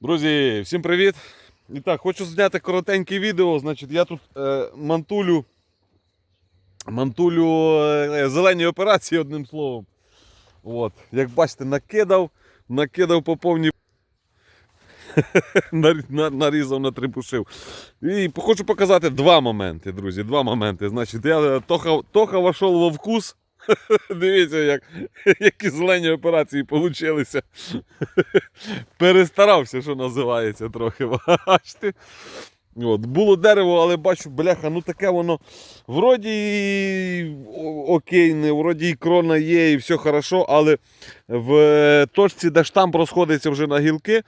Друзі, всім привіт! І так, хочу зняти коротеньке відео. Значить, я тут е, мантулю, мантулю е, зелені операції, одним словом. От, як бачите, накидав, накидав по на- Нарізав, натрипушив. І хочу показати два моменти, друзі. Два моменти. Значить, я е, Тоха, Тоха вошов во вкус. Дивіться, як, які зелені операції получилися. Перестарався, що називається, трохи. Бачите? От, було дерево, але бачу, бляха, ну таке воно вроді і о- окейне, вроді і крона є, і все хорошо, але в точці, де штамп розходиться вже на гілки,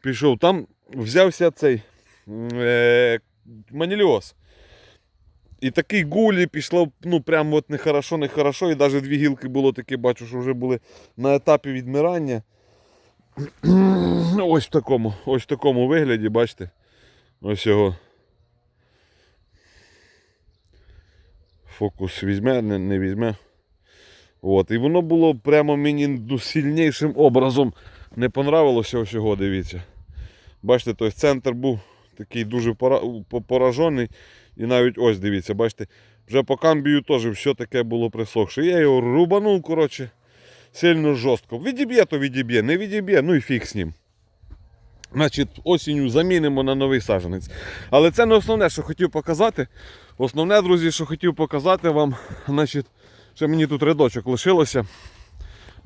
пішов, там взявся цей е, маніліоз. І такий гулі пішло, ну прямо от нехорошо, нехорошо. І навіть дві гілки було таке, бачу, що вже були на етапі відмирання. Ось в такому, ось в такому вигляді, бачите. Ось його. Фокус візьме, не, не візьме. От. І воно було прямо мені ну, сильнішим образом не понравилося ось його, дивіться. Бачите, той центр був такий дуже поражений. І навіть ось дивіться, бачите, вже по камбію теж все таке було присохше. Я його рубанув, коротше, сильно жорстко. Відіб'є, то відіб'є, не відіб'є, ну і фіг з ним. Значить, осінню замінимо на новий саджанець. Але це не основне, що хотів показати. Основне, друзі, що хотів показати вам, значить, ще мені тут рядочок лишилося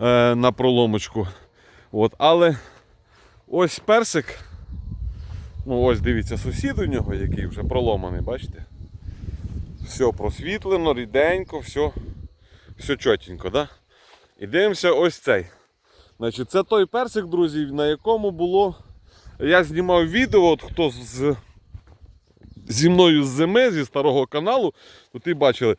е, на проломочку. От, але ось персик. Ну, ось дивіться, сусід у нього, який вже проломаний, бачите? Все просвітлено, ріденько, все, все чотенько, да? І дивимося ось цей. Значить, це той персик, друзі, на якому було. Я знімав відео, от хто з, зі мною з зими, зі старого каналу, то ти бачили.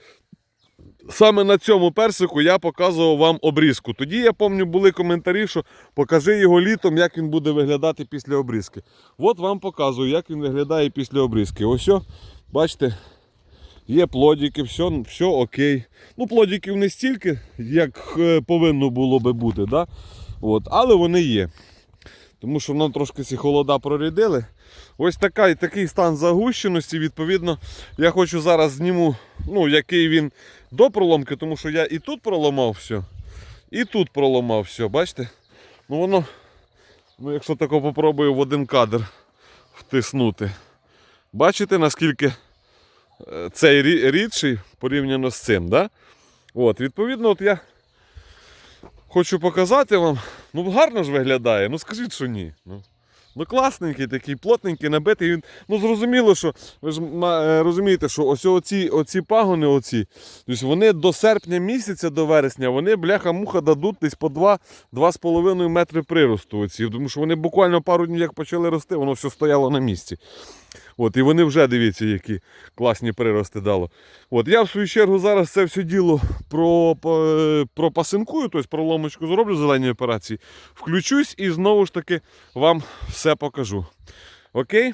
Саме на цьому персику я показував вам обрізку. Тоді я пам'ятаю, були коментарі, що покажи його літом, як він буде виглядати після обрізки. От вам показую, як він виглядає після обрізки. Ось, о, бачите, є плодики, все, все окей. Ну, плодиків не стільки, як е, повинно було би бути, да? От, але вони є. Тому що нам трошки ці холода прорядили. Ось така, такий стан загущеності. Відповідно, я хочу зараз зніму, ну, який він до проломки, тому що я і тут проламав все, і тут проламав все. Бачите? Ну воно, ну, якщо тако попробую в один кадр втиснути. Бачите, наскільки е, цей рідший порівняно з цим. Да? От, відповідно, от я хочу показати вам. Ну, гарно ж виглядає, ну скажіть, що ні. Ну, ну класненький, такий, плотненький, набитий. Він, ну зрозуміло, що ви ж е, розумієте, що ось оці, оці пагони, оці, тобто вони до серпня місяця, до вересня, вони бляха-муха дадуть десь по 2-2,5 метри приросту. Оці, тому що вони буквально пару днів як почали рости, воно все стояло на місці. От, і вони вже дивіться, які класні прирости дало. От, я в свою чергу зараз це все діло пропасинкую, тобто проломочку зроблю зелені операції, включусь і знову ж таки вам все покажу. Окей?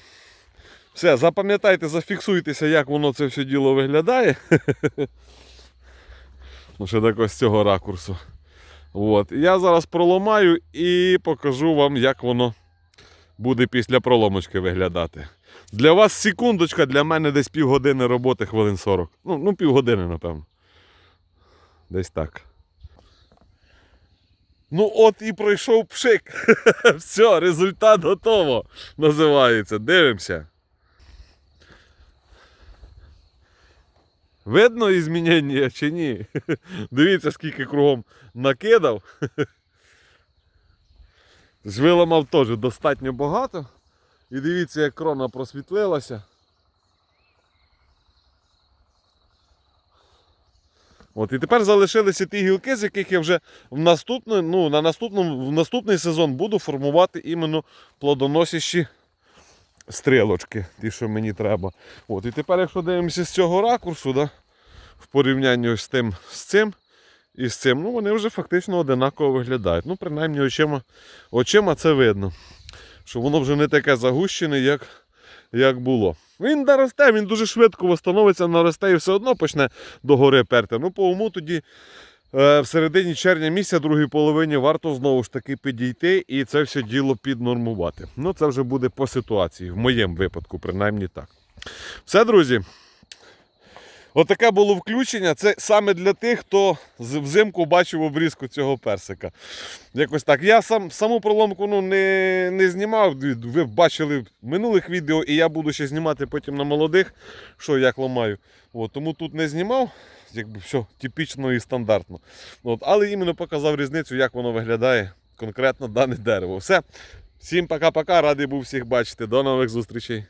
Все, запам'ятайте, зафіксуйтеся, як воно це все діло виглядає. Ну, ще так ось цього ракурсу. От. Я зараз проломаю і покажу вам, як воно буде після проломочки виглядати. Для вас секундочка, для мене десь півгодини роботи, хвилин 40. Ну, ну півгодини, напевно. Десь так. Ну, от і пройшов пшик. Все, результат готово. Називається. Дивимося. Видно ізмінення чи ні? Дивіться, скільки кругом накидав. Ж Виламав теж достатньо багато. І дивіться, як крона просвітлилася. От, і тепер залишилися ті гілки, з яких я вже в наступний, ну, на наступному, в наступний сезон буду формувати іменно плодоносящі стрілочки, ті, що мені треба. От, і тепер, якщо дивимося з цього ракурсу, да, в порівнянні ось з тим, з цим і з цим, ну вони вже фактично одинаково виглядають. Ну, принаймні очима, очима це видно що воно вже не таке загущене, як, як було. Він наросте, він дуже швидко встановиться, наросте і все одно почне догори перти. Ну, по уму тоді Е, В середині червня місяця, другій половині, варто знову ж таки підійти і це все діло піднормувати. Ну, це вже буде по ситуації, в моєму випадку, принаймні так. Все, друзі. Отаке було включення. Це саме для тих, хто взимку бачив обрізку цього персика. Якось так. Я сам саму проломку ну, не, не знімав. Ви бачили в минулих відео, і я буду ще знімати потім на молодих, що як ламаю. От, тому тут не знімав. Якби все типічно і стандартно. От, але іменно показав різницю, як воно виглядає конкретно дане дерево. Все. Всім пока-пока, радий був всіх бачити. До нових зустрічей.